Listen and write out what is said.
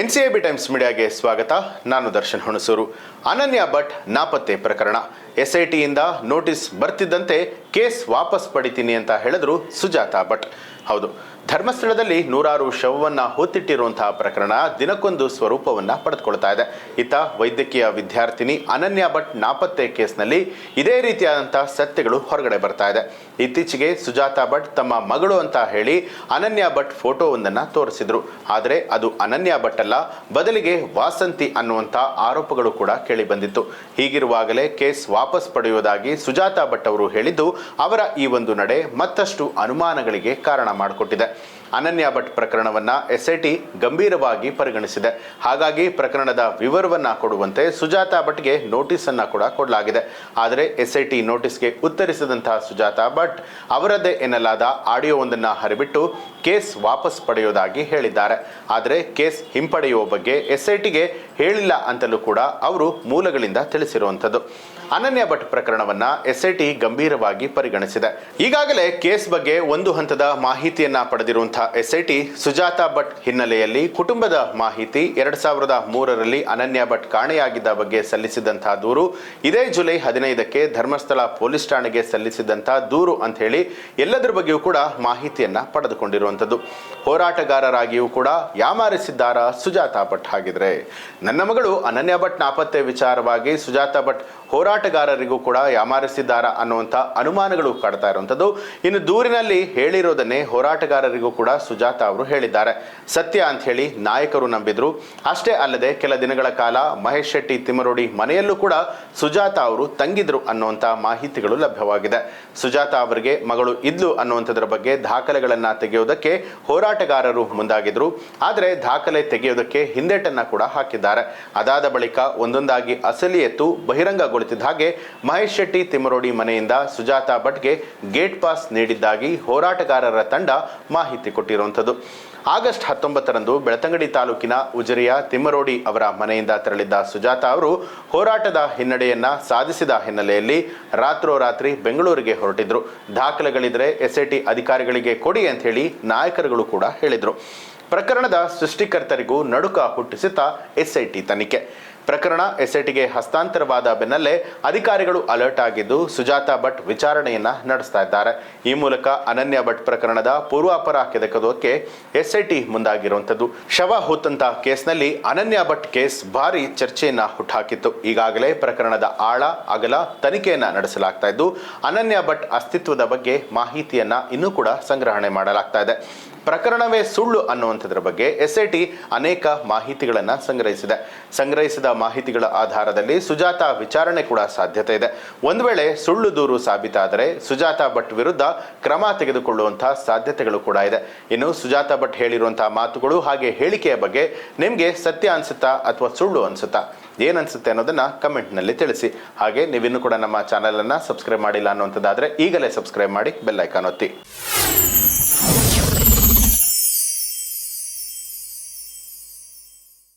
N C B times ಮೀಡಿಯಾಗೆ ಸ್ವಾಗತ. ನಾನು ದರ್ಶನ್ ಹುಣಸೂರು. ಅನನ್ಯ ಭಟ್ ನಾಪತ್ತೆ ಪ್ರಕರಣ. ಎಸ್ ಐ ಟಿಯಿಂದ ನೋಟಿಸ್ ಬರ್ತಿದ್ದಂತೆ ಕೇಸ್ ವಾಪಸ್ ಪಡಿತೀನಿ ಅಂತ ಹೇಳಿದ್ರು ಸುಜಾತ ಭಟ್. ಹೌದು, ಧರ್ಮಸ್ಥಳದಲ್ಲಿ ನೂರಾರು ಶವವನ್ನು ಹೊತ್ತಿಟ್ಟಿರುವಂತಹ ಪ್ರಕರಣ ದಿನಕ್ಕೊಂದು ಸ್ವರೂಪವನ್ನ ಪಡೆದುಕೊಳ್ತಾ ಇದೆ. ಇತ್ತ ವೈದ್ಯಕೀಯ ವಿದ್ಯಾರ್ಥಿನಿ ಅನನ್ಯ ಭಟ್ ನಾಪತ್ತೆ ಕೇಸ್ನಲ್ಲಿ ಇದೇ ರೀತಿಯಾದಂತಹ ಸತ್ಯಗಳು ಹೊರಗಡೆ ಬರ್ತಾ ಇದೆ. ಇತ್ತೀಚೆಗೆ ಸುಜಾತಾ ಭಟ್ ತಮ್ಮ ಮಗಳು ಅಂತ ಹೇಳಿ ಅನನ್ಯ ಭಟ್ ಫೋಟೋವೊಂದನ್ನು ತೋರಿಸಿದ್ರು. ಆದರೆ ಅದು ಅನನ್ಯ ಭಟ್ ಅಲ್ಲ, ಬದಲಿಗೆ ವಾಸಂತಿ ಅನ್ನುವಂಥ ಆರೋಪಗಳು ಕೂಡ ಕೇಳಿ ಬಂದಿತ್ತು. ಹೀಗಿರುವಾಗಲೇ ಕೇಸ್ ಪಡೆಯುವುದಾಗಿ ಸುಜಾತಾ ಭಟ್ ಅವರು ಹೇಳಿದ್ದು ಅವರ ಈ ಒಂದು ನಡೆ ಮತ್ತಷ್ಟು ಅನುಮಾನಗಳಿಗೆ ಕಾರಣ ಮಾಡಿಕೊಟ್ಟಿದೆ. ಅನನ್ಯ ಭಟ್ ಪ್ರಕರಣವನ್ನ ಎಸ್ಐಟಿ ಗಂಭೀರವಾಗಿ ಪರಿಗಣಿಸಿದೆ. ಹಾಗಾಗಿ ಪ್ರಕರಣದ ವಿವರವನ್ನ ಕೊಡುವಂತೆ ಸುಜಾತಾ ಭಟ್ಗೆ ನೋಟಿಸ್ ಅನ್ನ ಕೂಡ ಕೊಡಲಾಗಿದೆ. ಆದರೆ ಎಸ್ಐಟಿ ನೋಟಿಸ್ಗೆ ಉತ್ತರಿಸಿದಂತಹ ಸುಜಾತಾ ಭಟ್ ಅವರದ್ದೇ ಎನ್ನಲಾದ ಆಡಿಯೋವೊಂದನ್ನು ಹರಿಬಿಟ್ಟು ಕೇಸ್ ವಾಪಸ್ ಪಡೆಯುವುದಾಗಿ ಹೇಳಿದ್ದಾರೆ. ಆದರೆ ಕೇಸ್ ಹಿಂಪಡೆಯುವ ಬಗ್ಗೆ ಎಸ್ಐಟಿಗೆ ಹೇಳಿಲ್ಲ ಅಂತಲೂ ಕೂಡ ಅವರು ಮೂಲಗಳಿಂದ ತಿಳಿಸಿರುವಂಥದ್ದು. ಅನನ್ಯ ಭಟ್ ಪ್ರಕರಣವನ್ನ ಎಸ್ಐಟಿ ಗಂಭೀರವಾಗಿ ಪರಿಗಣಿಸಿದೆ. ಈಗಾಗಲೇ ಕೇಸ್ ಬಗ್ಗೆ ಒಂದು ಹಂತದ ಮಾಹಿತಿಯನ್ನ ಪಡೆದಿರುವಂತಹ ಎಸ್ಐಟಿ ಸುಜಾತಾ ಭಟ್ ಹಿನ್ನೆಲೆಯಲ್ಲಿ ಕುಟುಂಬದ ಮಾಹಿತಿ ಎರಡ್ ಸಾವಿರದ ಮೂರರಲ್ಲಿ ಅನನ್ಯ ಭಟ್ ಕಾಣೆಯಾಗಿದ್ದ ಬಗ್ಗೆ ಸಲ್ಲಿಸಿದಂತಹ ದೂರು. ಇದೇ ಜುಲೈ ಹದಿನೈದಕ್ಕೆ ಧರ್ಮಸ್ಥಳ ಪೊಲೀಸ್ ಠಾಣೆಗೆ ಸಲ್ಲಿಸಿದಂತಹ ದೂರು ಅಂತ ಹೇಳಿ ಎಲ್ಲದರ ಬಗ್ಗೆಯೂ ಕೂಡ ಮಾಹಿತಿಯನ್ನ ಪಡೆದುಕೊಂಡಿರುವಂಥದ್ದು. ಹೋರಾಟಗಾರರಾಗಿಯೂ ಕೂಡ ಯಾಮಾರಿಸಿದ್ದಾರ ಸುಜಾತಾ ಭಟ್ ಹಾಗಿದ್ರೆ. ನನ್ನ ಮಗಳು ಅನನ್ಯ ಭಟ್ ನಾಪತ್ತೆ ವಿಚಾರವಾಗಿ ಸುಜಾತಾ ಭಟ್ ಹೋರಾಟಗಾರರಿಗೂ ಕೂಡ ಯಾಮಾರಿಸಿದ್ದಾರಾ ಅನ್ನುವಂಥ ಅನುಮಾನಗಳು ಕಾಡ್ತಾ ಇರುವಂಥದ್ದು. ಇನ್ನು ದೂರಿನಲ್ಲಿ ಹೇಳಿರೋದನ್ನೇ ಹೋರಾಟಗಾರರಿಗೂ ಕೂಡ ಸುಜಾತ ಅವರು ಹೇಳಿದ್ದಾರೆ. ಸತ್ಯ ಅಂತ ಹೇಳಿ ನಾಯಕರು ನಂಬಿದ್ರು. ಅಷ್ಟೇ ಅಲ್ಲದೆ ಕೆಲ ದಿನಗಳ ಕಾಲ ಮಹೇಶ್ ಶೆಟ್ಟಿ ತಿಮರೋಡಿ ಮನೆಯಲ್ಲೂ ಕೂಡ ಸುಜಾತ ಅವರು ತಂಗಿದ್ರು ಅನ್ನುವಂತ ಮಾಹಿತಿಗಳು ಲಭ್ಯವಾಗಿದೆ. ಸುಜಾತ ಅವರಿಗೆ ಮಗಳು ಇದ್ಲು ಅನ್ನುವಂಥದ್ರ ಬಗ್ಗೆ ದಾಖಲೆಗಳನ್ನ ತೆಗೆಯುವುದಕ್ಕೆ ಹೋರಾಟಗಾರರು ಮುಂದಾಗಿದ್ರು. ಆದರೆ ದಾಖಲೆ ತೆಗೆಯುವುದಕ್ಕೆ ಹಿಂದೇಟನ್ನ ಕೂಡ ಹಾಕಿದ್ದಾರೆ. ಅದಾದ ಬಳಿಕ ಒಂದೊಂದಾಗಿ ಅಸಲಿ ಎತ್ತು ಬಹಿರಂಗಗೊಳಿಸಿದ ಹಾಗೆ ಮಹೇಶ್ ಶೆಟ್ಟಿ ತಿಮರೋಡಿ ಮನೆಯಿಂದ ಸುಜಾತಾ ಭಟ್ಗೆ ಗೇಟ್ ಪಾಸ್ ನೀಡಿದ್ದಾಗಿ ಹೋರಾಟಗಾರರ ತಂಡ ಮಾಹಿತಿ ಕೊಟ್ಟಿರುವಂಥದ್ದು. ಆಗಸ್ಟ್ ಹತ್ತೊಂಬತ್ತರಂದು ಬೆಳತಂಗಡಿ ತಾಲೂಕಿನ ಉಜರಿಯ ತಿಮ್ಮರೋಡಿ ಅವರ ಮನೆಯಿಂದ ತೆರಳಿದ್ದ ಸುಜಾತ ಅವರು ಹೋರಾಟದ ಹಿನ್ನಡೆಯನ್ನ ಸಾಧಿಸಿದ ಹಿನ್ನೆಲೆಯಲ್ಲಿ ರಾತ್ರೋರಾತ್ರಿ ಬೆಂಗಳೂರಿಗೆ ಹೊರಟಿದ್ರು. ದಾಖಲೆಗಳಿದ್ರೆ ಎಸ್ಐಟಿ ಅಧಿಕಾರಿಗಳಿಗೆ ಕೊಡಿ ಅಂತ ಹೇಳಿ ನಾಯಕರುಗಳು ಕೂಡ ಹೇಳಿದ್ರು. ಪ್ರಕರಣದ ಸೃಷ್ಟಿಕರ್ತರಿಗೂ ನಡುಕ ಹುಟ್ಟಿಸುತ್ತಾ ಎಸ್ಐಟಿ ತನಿಖೆ. ಪ್ರಕರಣ ಎಸ್ಐಟಿಗೆ ಹಸ್ತಾಂತರವಾದ ಬೆನ್ನಲ್ಲೇ ಅಧಿಕಾರಿಗಳು ಅಲರ್ಟ್ ಆಗಿದ್ದು ಸುಜಾತಾ ಭಟ್ ವಿಚಾರಣೆಯನ್ನ ನಡೆಸ್ತಾ ಇದ್ದಾರೆ. ಈ ಮೂಲಕ ಅನನ್ಯ ಭಟ್ ಪ್ರಕರಣದ ಪೂರ್ವಾಪರ ಕೆದಕೋದಕ್ಕೆ ಎಸ್ಐಟಿ ಮುಂದಾಗಿರುವಂಥದ್ದು. ಶವ ಹೊತ್ತಂತ ಕೇಸ್ನಲ್ಲಿ ಅನನ್ಯ ಭಟ್ ಕೇಸ್ ಭಾರಿ ಚರ್ಚೆಯನ್ನ ಹುಟ್ಟಾಕಿತ್ತು ಈಗಾಗಲೇ ಪ್ರಕರಣದ ಆಳ, ಅಗಲ ತನಿಖೆಯನ್ನ ನಡೆಸಲಾಗ್ತಾ ಇದ್ದು, ಅನನ್ಯ ಭಟ್ ಅಸ್ತಿತ್ವದ ಬಗ್ಗೆ ಮಾಹಿತಿಯನ್ನ ಇನ್ನೂ ಕೂಡ ಸಂಗ್ರಹಣೆ ಮಾಡಲಾಗ್ತಾ ಇದೆ. ಪ್ರಕರಣವೇ ಸುಳ್ಳು ಅನ್ನುವಂಥದ್ರ ಬಗ್ಗೆ ಎಸ್ಐಟಿ ಅನೇಕ ಮಾಹಿತಿಗಳನ್ನು ಸಂಗ್ರಹಿಸಿದೆ. ಸಂಗ್ರಹಿಸಿದ ಮಾಹಿತಿಗಳ ಆಧಾರದಲ್ಲಿ ಸುಜಾತ ವಿಚಾರಣೆ ಕೂಡ ಸಾಧ್ಯತೆ ಇದೆ. ಒಂದು ವೇಳೆ ಸುಳ್ಳು ದೂರು ಸಾಬೀತಾದರೆ ಸುಜಾತ ಭಟ್ ವಿರುದ್ಧ ಕ್ರಮ ತೆಗೆದುಕೊಳ್ಳುವಂತಹ ಸಾಧ್ಯತೆಗಳು ಕೂಡ ಇದೆ. ಇನ್ನು ಸುಜಾತ ಭಟ್ ಹೇಳಿರುವಂತಹ ಮಾತುಗಳು ಹಾಗೆ ಹೇಳಿಕೆಯ ಬಗ್ಗೆ ನಿಮಗೆ ಸತ್ಯ ಅನ್ಸುತ್ತಾ ಅಥವಾ ಸುಳ್ಳು ಅನ್ಸುತ್ತಾ? ಏನ್ ಅನ್ಸುತ್ತೆ ಅನ್ನೋದನ್ನ ಕಮೆಂಟ್ನಲ್ಲಿ ತಿಳಿಸಿ. ಹಾಗೆ ನೀವಿನ್ನೂ ಕೂಡ ನಮ್ಮ ಚಾನಲನ್ನು ಸಬ್ಸ್ಕ್ರೈಬ್ ಮಾಡಿಲ್ಲ ಅನ್ನುವಂಥದ್ದಾದ್ರೆ ಈಗಲೇ ಸಬ್ಸ್ಕ್ರೈಬ್ ಮಾಡಿ ಬೆಲ್ ಐಕಾನ್ ಒತ್ತಿ.